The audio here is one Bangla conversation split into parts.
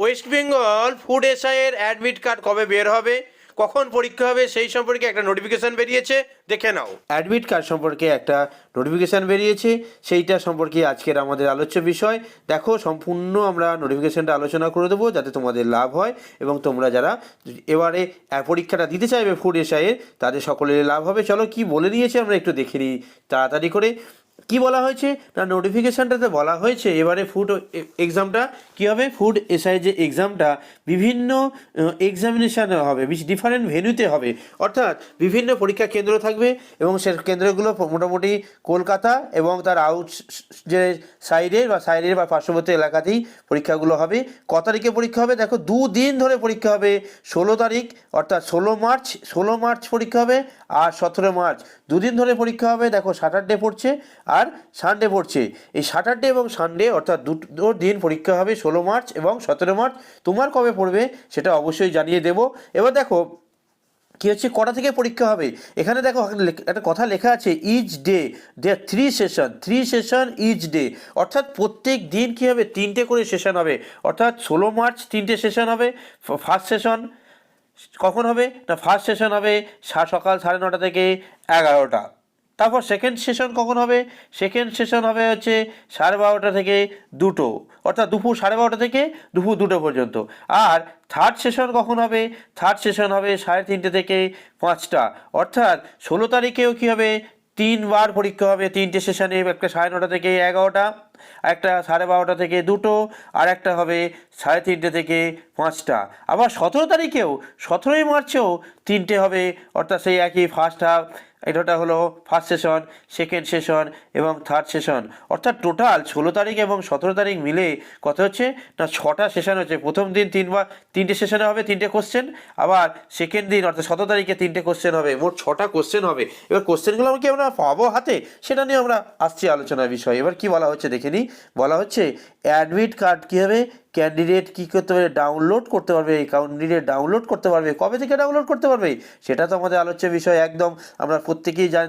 ওয়েস্ট বেঙ্গল ফুড এসআইয়ের অ্যাডমিট কার্ড কবে বের হবে? কখন পরীক্ষা হবে? সেই সম্পর্কে একটা নোটিফিকেশান বেরিয়েছে। দেখে নাও। অ্যাডমিট কার্ড সম্পর্কে একটা নোটিফিকেশান বেরিয়েছে। সেইটা সম্পর্কে আজকের আমাদের আলোচ্য বিষয়। দেখো, সম্পূর্ণ আমরা নোটিফিকেশানটা আলোচনা করে দেবো যাতে তোমাদের লাভ হয় এবং তোমরা যারা এবারে পরীক্ষাটা দিতে চাইবে ফুড এসআইয়ের, তাদের সকলের লাভ হবে। চলো কি বলে দিয়েছে আমরা একটু দেখে নিই তাড়াতাড়ি করে। কি বলা হয়েছে? না নোটিফিকেশানটাতে বলা হয়েছে, এবারে ফুড এক্সামটা কী হবে? ফুড এসআই যে এক্সামটা বিভিন্ন এক্সামিনেশানে হবে ডিফারেন্ট ভেন্যুতে হবে। অর্থাৎ বিভিন্ন পরীক্ষা কেন্দ্র থাকবে এবং সে কেন্দ্রগুলো মোটামুটি কলকাতা এবং তার আউট যে সাইডের বা সাইডের বা পার্শ্ববর্তী এলাকাতেই পরীক্ষাগুলো হবে। ক তারিখে পরীক্ষা হবে? দেখো দুদিন ধরে পরীক্ষা হবে। ষোলো তারিখ, অর্থাৎ ষোলো মার্চ ষোলো মার্চ পরীক্ষা হবে আর সতেরো মার্চ। দুদিন ধরে পরীক্ষা হবে। দেখো স্যাটারডে পড়ছে আর সানডে পড়ছে। এই স্যাটারডে এবং সানডে অর্থাৎ দুটো দিন পরীক্ষা হবে ষোলো মার্চ এবং সতেরো মার্চ। তোমার কবে পড়বে সেটা অবশ্যই জানিয়ে দেবো। এবার দেখো, কি হচ্ছে? কটা থেকে পরীক্ষা হবে? এখানে দেখো একটা কথা লেখা আছে each day the three session three session each day অর্থাৎ প্রত্যেক দিন কী হবে? তিনটে করে সেশন হবে। অর্থাৎ ষোলো মার্চ তিনটে সেশন হবে ফার্স্ট সেশন কখন হবে? না ফার্স্ট সেশন হবে সকাল সাড়ে নটা থেকে এগারোটা। তারপর সেকেন্ড সেশন কখন হবে? সেকেন্ড সেশন হবে হচ্ছে সাড়ে বারোটা থেকে দুটো। অর্থাৎ দুপুর সাড়ে বারোটা থেকে দুপুর দুটো পর্যন্ত। আর থার্ড সেশন কখন হবে? থার্ড সেশন হবে সাড়ে তিনটে থেকে পাঁচটা। অর্থাৎ ষোলো তারিখেও কী হবে? তিনবার পরীক্ষা হবে তিনটে সেশনে একটা সাড়ে নটা থেকে এগারোটা, একটা সাড়ে বারোটা থেকে দুটো, আর একটা হবে সাড়ে তিনটে থেকে পাঁচটা। আবার সতেরো তারিখেও, সতেরোই মার্চেও তিনটে হবে। অর্থাৎ সেই একই ফার্স্ট হাফ এটা হলো ফার্স্ট সেশন সেকেন্ড সেশন এবং থার্ড সেশন অর্থাৎ টোটাল ষোলো তারিখ এবং সতেরো তারিখ মিলে কত হচ্ছে, না ছটা সেশন হচ্ছে। প্রথম দিন তিনবার, তিনটে সেশনে হবে তিনটে কোশ্চেন আবার সেকেন্ড দিন, অর্থাৎ সতেরো তারিখে তিনটে কোশ্চেন হবে, মোট ছটা কোশ্চেন হবে। এবার কোশ্চেনগুলো কি আমরা পাবো হাতে? সেটা নিয়ে আমরা আসছি আলোচনার বিষয়। এবার কি বলা হচ্ছে দেখে নিই। বলা হচ্ছে অ্যাডমিট কার্ড কী হবে ক্যান্ডিডেট কী করতে পারবে? ডাউনলোড করতে পারবে ক্যান্ডিডেট ডাউনলোড করতে পারবে। কবে থেকে ডাউনলোড করতে পারবে? সেটা তো আমাদের আলোচ্য বিষয় একদম। আমরা প্রত্যেকেই জান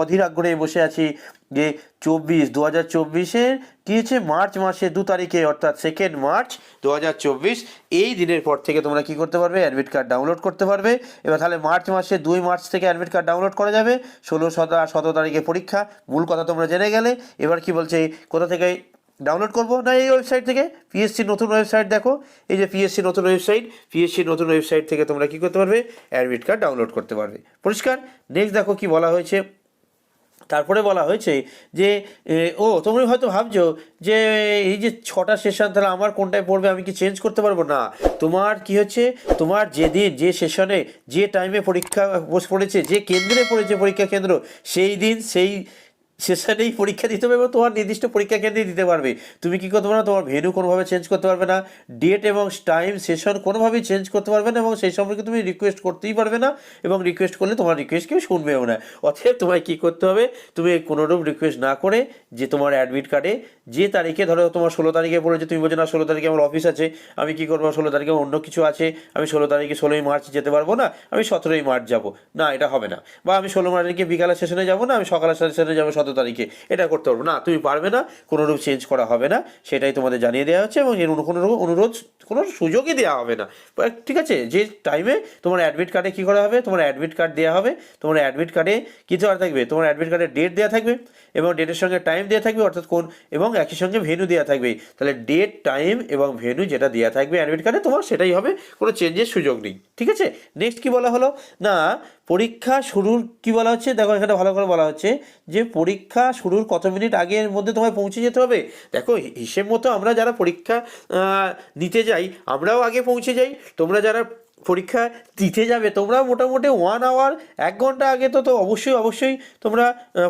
অধীর আগ্রহে বসে আছি যে চব্বিশ দু হাজার চব্বিশের কী হচ্ছে? মার্চ মাসে দু তারিখে, অর্থাৎ সেকেন্ড মার্চ দু হাজার চব্বিশ। এই দিনের পর থেকে তোমরা কি করতে পারবে? অ্যাডমিট কার্ড ডাউনলোড করতে পারবে। এবার তাহলে মার্চ মাসে দুই মার্চ থেকে অ্যাডমিট কার্ড ডাউনলোড করা যাবে। ষোলো সতেরো সতেরো তারিখে পরীক্ষা। মূল কথা তোমরা জেনে গেলে। এবার কি বলছে? কোথা থেকে ডাউনলোড করব না এই ওয়েবসাইট থেকে? পিএসসি নতুন ওয়েবসাইট দেখো। এই যে পিএসসি নতুন ওয়েবসাইট পিএসসি নতুন ওয়েবসাইট থেকে তোমরা কি করতে পারবে? অ্যাডমিট কার্ড ডাউনলোড করতে পারবে। পরিষ্কার? নেক্সট দেখো কি বলা হয়েছে। তারপরে বলা হয়েছে যে ও, তোমরা হয়তো ভাবছ যে, এই যে ছটা সেশন তাহলে আমার কোনটায় পড়বে? আমি কি চেঞ্জ করতে পারব? না। তোমার কি হচ্ছে? তোমার যেদিন, যে সেশনে যে টাইমে পরীক্ষা, পড়েছে, যে কেন্দ্রে পড়েছে পরীক্ষা কেন্দ্র, সেই দিন, সেই সেশনেই পরীক্ষা দিতে হবে এবং তোমার নির্দিষ্ট পরীক্ষা কেন্দ্রে দিতে পারবে। তুমি কি করতে পারো তোমার ভেন্যু কোনোভাবে চেঞ্জ করতে পারবে না। ডেট এবং টাইম সেশন কোনোভাবেই চেঞ্জ করতে পারবে না এবং সেই সম্পর্কে তুমি রিকোয়েস্ট করতেই পারবে না এবং রিকোয়েস্ট করলে তোমার রিকোয়েস্ট কেউ শুনবেও না। অতএব তোমায় কী করতে হবে? তুমি কোনোরূপ রিকোয়েস্ট না করে যে তোমার অ্যাডমিট কার্ডে যে তারিখে ধরো তোমার ষোলো তারিখে পড়েছে, তুমি বলছো না ষোলো তারিখে আমার অফিস আছে, আমি কী করব? ষোলো তারিখে অন্য কিছু আছে, আমি ষোলো তারিখে ষোলোই মার্চ যেতে পারব না, আমি সতেরোই মার্চ যাব। না, এটা হবে না। বা আমি ষোলো তারিখে বিকালের সেশনে যাব না, আমি সকালের সেশনে যাব সতেরো তারিখে এটা করতে পারব। না, তুমি পারবে না, কোনোরূপ চেঞ্জ করা হবে না, সেটাই তোমাদের জানিয়ে দেওয়া হচ্ছে এবং এর কোনো কোনো অনুরোধ, কোনো সুযোগই দেওয়া হবে না। ঠিক আছে, যে টাইমে তোমার অ্যাডমিট কার্ডে কী করা হবে, তোমার অ্যাডমিট কার্ড দেওয়া হবে, তোমার অ্যাডমিট কার্ডে কী দেওয়া থাকবে, তোমার অ্যাডমিট কার্ডে ডেট দেওয়া থাকবে এবং ডেটের সঙ্গে টাইম দেওয়া থাকবে, অর্থাৎ কোন, এবং একই সঙ্গে ভেন্যু দেওয়া থাকবে। তাহলে ডেট টাইম এবং ভেন্যু যেটা দেওয়া থাকবে অ্যাডমিট কার্ডে তোমার সেটাই হবে, কোনো চেঞ্জের সুযোগ নেই। ঠিক আছে নেক্সট কী বলা হলো? না পরীক্ষা শুরুর কি বলা হচ্ছে? দেখো, এখানে ভালো করে বলা হচ্ছে যে পরীক্ষা শুরুর কত মিনিট আগের মধ্যে তোমায় পৌঁছে যেতে হবে? দেখো হিসেব মতো আমরা যারা পরীক্ষা নিতে যাই, আমরাও আগে পৌঁছে যাই। তোমরা যারা পরীক্ষা দিতে যাবে। তোমরা মোটামুটি ওয়ান আওয়ার এক ঘণ্টা আগে তো তো অবশ্যই অবশ্যই তোমরা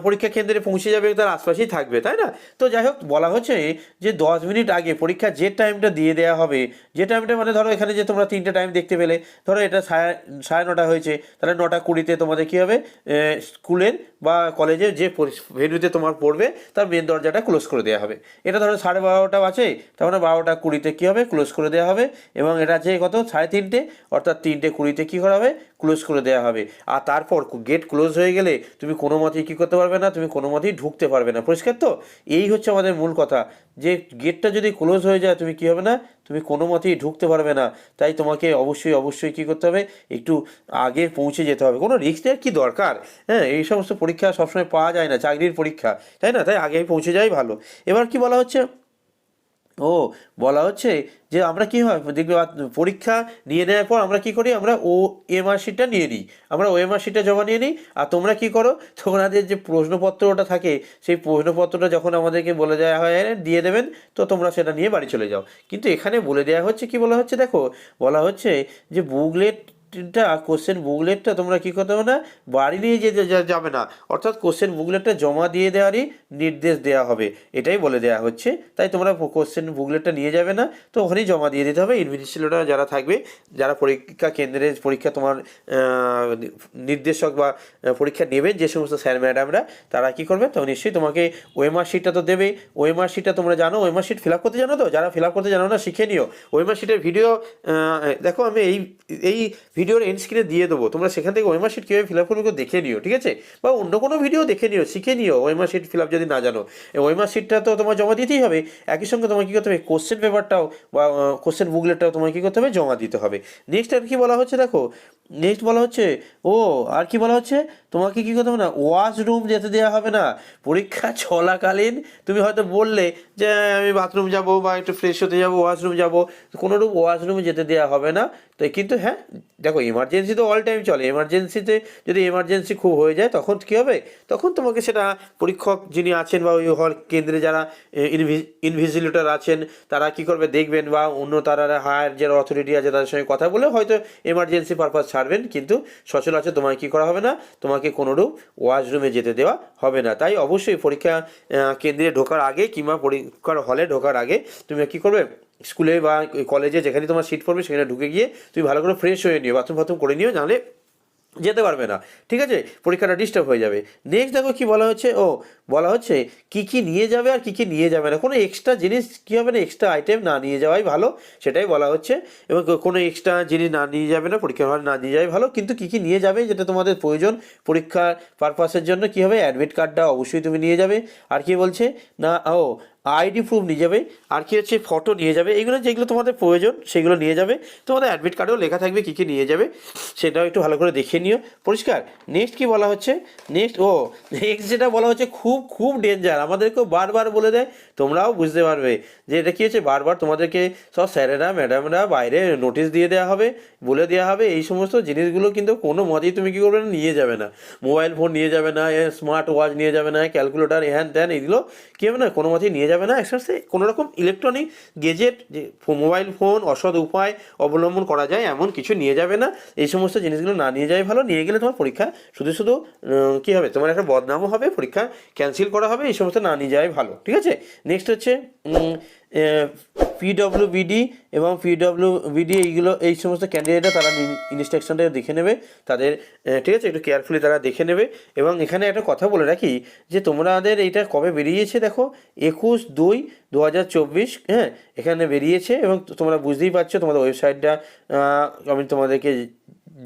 পরীক্ষা কেন্দ্রে পৌঁছে যাবে, তার আশপাশেই থাকবে, তাই না? তো যাই হোক, বলা হচ্ছে যে দশ মিনিট আগে পরীক্ষা যে টাইমটা দিয়ে দেওয়া হবে, যে টাইমটা মানে ধরো এখানে যে তোমরা তিনটে টাইম দেখতে পেলে, ধরো এটা সাড়ে সাড়ে নটা হয়েছে, তাহলে নটা কুড়িতে তোমাদের কী হবে? স্কুলের বা কলেজের যে ভেন্যুতে তোমার পড়বে, তার মেন দরজাটা ক্লোজ করে দেওয়া হবে। এটা ধরো সাড়ে বারোটা আছে তার মানে বারোটা কুড়িতে কী হবে? ক্লোজ করে দেওয়া হবে। এবং এটা আছে কত? সাড়ে তিনটে অর্থাৎ তিনটে কুড়িতে কী করা হবে? ক্লোজ করে দেওয়া হবে। আর তারপর গেট ক্লোজ হয়ে গেলে তুমি কোনো মতেই কী করতে পারবে না, তুমি কোনো মতেই ঢুকতে পারবে না। পরিষ্কার তো? এই হচ্ছে আমাদের মূল কথা। যে গেটটা যদি ক্লোজ হয়ে যায়, তুমি কী হবে না? তুমি কোনো মতেই ঢুকতে পারবে না। তাই তোমাকে অবশ্যই অবশ্যই কী করতে হবে? একটু আগে পৌঁছে যেতে হবে। কোনো রিস্ক নেওয়ার কী দরকার? হ্যাঁ এই সমস্ত পরীক্ষা সবসময় পাওয়া যায় না, চাকরির পরীক্ষা। তাই না? তাই আগে পৌঁছে যাই ভালো। এবার কি বলা হচ্ছে? ও, বলা হচ্ছে যে আমরা কি হয়, দেখবে পরীক্ষা নিয়ে নেওয়ার পর আমরা কি করি, আমরা ও এম এমআরশিটটা নিয়ে নিই। আমরা ও এম এমআরশিটটা জমা নিয়ে নিই, আর তোমরা কি করো, তোমাদের যে প্রশ্নপত্রটা থাকে, সেই প্রশ্নপত্রটা যখন আমাদেরকে বলে দেওয়া হয় দিয়ে দেবেন, তো তোমরা সেটা নিয়ে বাড়ি চলে যাও। কিন্তু এখানে বলে দেওয়া হচ্ছে, কি বলা হচ্ছে দেখো? বলা হচ্ছে যে বুকলেট টা কোশ্চেন বুকলেটটা তোমরা কী করতে হবে না? বাড়ি নিয়ে যেতে যাবে না। অর্থাৎ কোশ্চেন বুকলেটটা জমা দিয়ে দেওয়ারই নির্দেশ দেওয়া হবে। এটাই বলে দেওয়া হচ্ছে। তাই তোমরা কোশ্চেন বুকলেটটা নিয়ে যাবে না। তো ওখানেই জমা দিয়ে দিতে হবে। ইনভিজিলেটর যারা থাকবে, যারা পরীক্ষা কেন্দ্রে পরীক্ষা তোমার নির্দেশক বা পরীক্ষা নেবেন যে সমস্ত স্যার ম্যাডামরা তারা কী করবে? তো নিশ্চয়ই তোমাকে ওএমআর শিটটা তো দেবেই। ওএমআর শিটটা তোমরা জানো। ওএমআর শিট ফিল আপ করতে জানো তো? যারা ফিল আপ করতে জানো না, শিখে নিও। ওএমআর শিটের ভিডিও দেখো আমি এই এই ভিডিওর এন্ড স্ক্রিনে দিয়ে দেবো। তোমরা সেখান থেকে ওয়েমার শিট কীভাবে ফিল আপ করবে দেখে নিও, ঠিক আছে? বা অন্য কোনো ভিডিও দেখে নিও, শিখে নিও ওয়েমার শিট ফিল আপ যদি না জানো। ওয়েমার শিটটা তো তোমার জমা দিতেই হবে। একই সঙ্গে তোমার কী করতে হবে? কোশ্চেন পেপারটাও বা কোশ্চেন বুকলেটটাও তোমার কী করতে হবে? জমা দিতে হবে। নেক্সট আর কি বলা হচ্ছে দেখো নেক্সট বলা হচ্ছে, ও, আর কি বলা হচ্ছে? তোমাকে কি করতে হবে না? ওয়াশরুম যেতে দেওয়া হবে না। পরীক্ষা চলাকালীন তুমি হয়তো বললে যে, আমি বাথরুম যাব বা একটু ফ্রেশ হতে যাব ওয়াশরুম যাব। কোনোরূপ ওয়াশরুমে যেতে দেওয়া হবে না। তো কিন্তু হ্যাঁ দেখো এমার্জেন্সি তো অল টাইম চলে। এমার্জেন্সিতে যদি এমার্জেন্সি খুব হয়ে যায়, তখন কী হবে? তখন তোমাকে সেটা পরীক্ষক যিনি আছেন বা ওই হল কেন্দ্রে যারা ইনভিজিলেটর আছেন, তারা কি করবে? দেখবেন বা অন্য তারা হায়ার যারা অথরিটি আছে, তাদের সঙ্গে কথা বলে হয়তো এমার্জেন্সি পারপাস ছাড়বেন, কিন্তু সচরাচর তোমাকে কি করা হবে না? তোমাকে কোনোরূপ ওয়াশরুমে যেতে দেওয়া হবে না। তাই অবশ্যই পরীক্ষা কেন্দ্রে ঢোকার আগে কিংবা পরীক্ষার হলে ঢোকার আগে তুমি কি করবে? স্কুলে বা কলেজে যেখানে তোমার সিট পড়বে, সেখানে ঢুকে গিয়ে তুমি ভালো করে ফ্রেশ হয়ে নিও বাথরুম ফাথরুম করে নিও, নাহলে যেতে পারবে না। ঠিক আছে? পরীক্ষাটা ডিস্টার্ব হয়ে যাবে। নেক্সট দেখো কি বলা হচ্ছে? ও, বলা হচ্ছে কি কি নিয়ে যাবে আর কি কি নিয়ে যাবে না। কোনো এক্সট্রা জিনিস কী হবে না? এক্সট্রা আইটেম না নিয়ে যাওয়াই ভালো, সেটাই বলা হচ্ছে। এবং কোনো এক্সট্রা জিনিস না নিয়ে যাবে না, পরীক্ষার হলে না নিয়ে যাওয়াই ভালো। কিন্তু কি কি নিয়ে যাবে যেটা তোমাদের প্রয়োজন? পরীক্ষার পারপাসের জন্য কি হবে? অ্যাডমিট কার্ডটা অবশ্যই তুমি নিয়ে যাবে। আর কি বলছে? না, ও আইডি প্রুফ নিয়ে যাবে, আর কি হচ্ছে ফটো নিয়ে যাবে, এগুলো যেগুলো তোমাদের প্রয়োজন সেগুলো নিয়ে যাবে। তোমাদের অ্যাডমিট কার্ডেও লেখা থাকবে কী কী নিয়ে যাবে, সেটাও একটু ভালো করে দেখে নিও। পরিষ্কার নেক্সট কি বলা হচ্ছে? নেক্সট ও নেক্সট যেটা বলা হচ্ছে, খুব খুব ডেঞ্জার আমাদেরকেও বারবার বলে দেয় তোমরাও বুঝতে পারবে যে এটা কী হচ্ছে? বারবার তোমাদেরকে সব স্যারেরা, ম্যাডামরা বাইরে নোটিশ দিয়ে দেওয়া হবে, বলে দেওয়া হবে, এই সমস্ত জিনিসগুলো কিন্তু কোনো মতেই তুমি কী করবে না, নিয়ে যাবে না। মোবাইল ফোন নিয়ে যাবে না স্মার্ট ওয়াচ নিয়ে যাবে না ক্যালকুলেটার হ্যান ত্যান, এগুলো কী হবে না, কোনো মতেই নিয়ে যাবে না। একসাথে কোনো রকম ইলেকট্রনিক গেজেট যে মোবাইল ফোন অসৎ উপায় অবলম্বন করা যায়, এমন কিছু নিয়ে যাবে না। এই সমস্ত জিনিসগুলো না নিয়ে যাওয়াই ভালো, নিয়ে গেলে তোমার পরীক্ষা শুধু শুধু কী হবে? তোমার একটা বদনামও হবে, পরীক্ষা ক্যান্সেল করা হবে, এই সমস্ত না নিয়ে যাওয়াই ভালো, ঠিক আছে? নেক্সট হচ্ছে পিডব্লিউ বিডি এবং পিডব্লিউ বিডি এইগুলো, এই সমস্ত ক্যান্ডিডেটরা তারা ইনস্ট্রাকশনটা দেখে নেবে। তাদের ঠিক আছে? একটু কেয়ারফুলি তারা দেখে নেবে। এবং এখানে একটা কথা বলে রাখি, যে তোমাদের এইটা কবে বেরিয়েছে দেখো? একুশ দুই দু হাজার চব্বিশ হ্যাঁ? এখানে বেরিয়েছে এবং তোমরা বুঝতেই পারছ, তোমাদের ওয়েবসাইটটা আমি তোমাদেরকে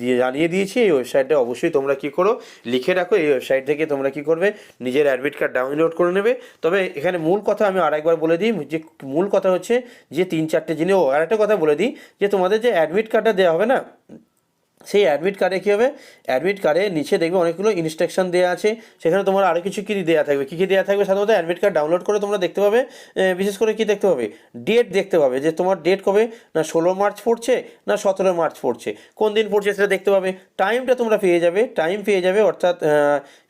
দিয়ে জানিয়ে দিয়েছি, এই ওয়েবসাইটটা অবশ্যই তোমরা কি করো, লিখে রাখো, এই ওয়েবসাইট থেকে তোমরা কি করবে, নিজের অ্যাডমিট কার্ড ডাউনলোড করে নেবে। তবে এখানে মূল কথা আমি আরেকবার বলে দিই, যে মূল কথা হচ্ছে যে তিন চারটে জিনিস, ও আরেকটা কথা বলে দিই, যে তোমাদের যে অ্যাডমিট কার্ডটা দেওয়া হবে না সেই অ্যাডমিট কার্ডে কী হবে? অ্যাডমিট কার্ডে নিচে দেখবে অনেকগুলো ইনস্ট্রাকশন দেওয়া আছে। সেখানে তোমার আরও কিছু কী দেওয়া থাকবে? কী কী দেওয়া থাকবে? সাধারণত অ্যাডমিট কার্ড ডাউনলোড করে তোমরা দেখতে পাবে। বিশেষ করে কী দেখতে পাবে? ডেট দেখতে পাবে যে তোমার ডেট কবে? না ষোলো মার্চ পড়ছে, না সতেরো মার্চ পড়ছে। কোন দিন পড়ছে সেটা দেখতে পাবে। টাইমটা তোমরা পেয়ে যাবে। টাইম পেয়ে যাবে অর্থাৎ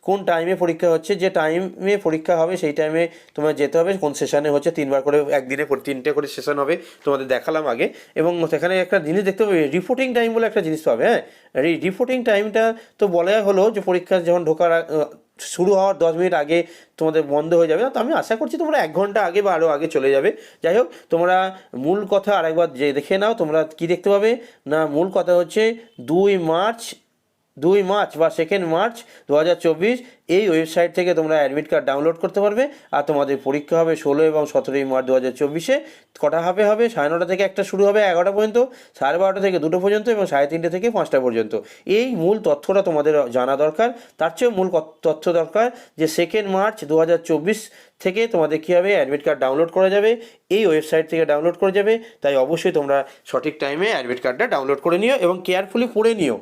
কোন টাইমে পরীক্ষা হচ্ছে, যে টাইমে পরীক্ষা হবে, সেই টাইমে তোমার যেতে হবে। কোন সেশনে হচ্ছে, তিনবার করে, একদিনে তিনটে করে সেশন হবে, তোমাদের দেখালাম আগে। এবং সেখানে একটা জিনিস দেখতে পাবে রিপোর্টিং টাইম বলে একটা জিনিস পাবে হ্যাঁ? এই রিপোর্টিং টাইমটা তো বলা হলো যে পরীক্ষা যখন ঢোকার শুরু হওয়ার দশ মিনিট আগে তোমাদের বন্ধ হয়ে যাবে। তো আমি আশা করছি তোমরা এক ঘণ্টা আগে বা আরও আগে চলে যাবে। যাই হোক, তোমরা মূল কথা আরেকবার যে দেখে নাও, তোমরা কি দেখতে পাবে? না, মূল কথা হচ্ছে, দুই মার্চ দুই মার্চ বা সেকেন্ড মার্চ দু হাজার চব্বিশ এই ওয়েবসাইট থেকে তোমরা অ্যাডমিট কার্ড ডাউনলোড করতে পারবে আর তোমাদের পরীক্ষা হবে ষোলো এবং সতেরোই মার্চ দু হাজার চব্বিশে। কটা হাফে হবে? সাড়ে নটা থেকে একটা শুরু হবে এগারোটা পর্যন্ত, সাড়ে বারোটা থেকে দুটো পর্যন্ত এবং সাড়ে তিনটে থেকে পাঁচটা পর্যন্ত। এই মূল তথ্যটা তোমাদের জানা দরকার। তার চেয়েও মূল তথ্য দরকার যে সেকেন্ড মার্চ দু হাজার চব্বিশ থেকে তোমাদের কী হবে? অ্যাডমিট কার্ড ডাউনলোড করা যাবে। এই ওয়েবসাইট থেকে ডাউনলোড করা যাবে। তাই অবশ্যই তোমরা সঠিক টাইমে অ্যাডমিট কার্ডটা ডাউনলোড করে নিও এবং কেয়ারফুলি পড়ে নিও।